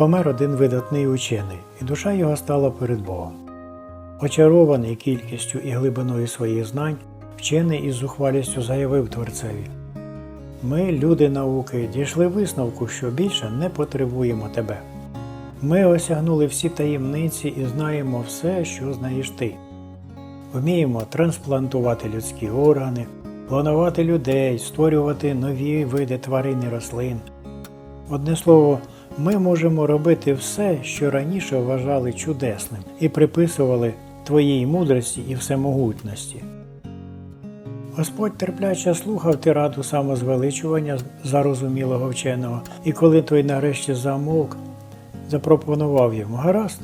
помер один видатний учений, і душа його стала перед Богом. Очарований кількістю і глибиною своїх знань, вчений із зухвалістю заявив творцеві. Ми, люди науки, дійшли висновку, що більше не потребуємо тебе. Ми осягнули всі таємниці і знаємо все, що знаєш ти. Вміємо трансплантувати людські органи, планувати людей, створювати нові види тварин і рослин. Одне слово, ми можемо робити все, що раніше вважали чудесним, і приписували твоїй мудрості і всемогутності. Господь терпляче слухав тираду самозвеличування зарозумілого вченого, і коли той нарешті замовк, запропонував йому гаразд,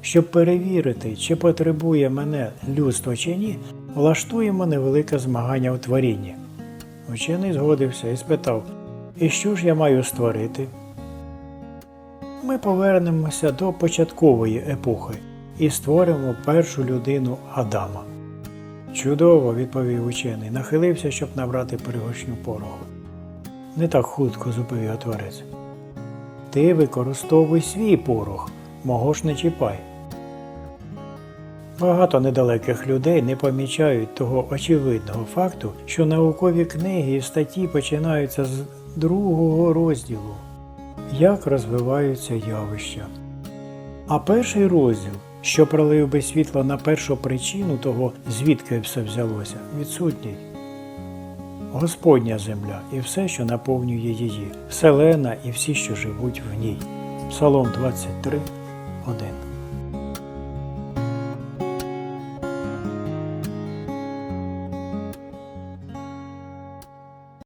щоб перевірити, чи потребує мене людство чи ні, влаштуємо невелике змагання у творінні. Учений згодився і спитав, і що ж я маю створити? Ми повернемося до початкової епохи і створимо першу людину Адама. Чудово, відповів учений, нахилився, щоб набрати пригоршню пороху. Не так хутко зупив його. Ти використовуй свій порох, мого ж не чіпай. Багато недалеких людей не помічають того очевидного факту, що наукові книги і статті починаються з другого розділу Як розвиваються явища. А перший розділ, що пролив би світло на першу причину того, звідки все взялося, відсутній. Господня земля і все, що наповнює її, вселена і всі, що живуть в ній. Псалом 23, 1.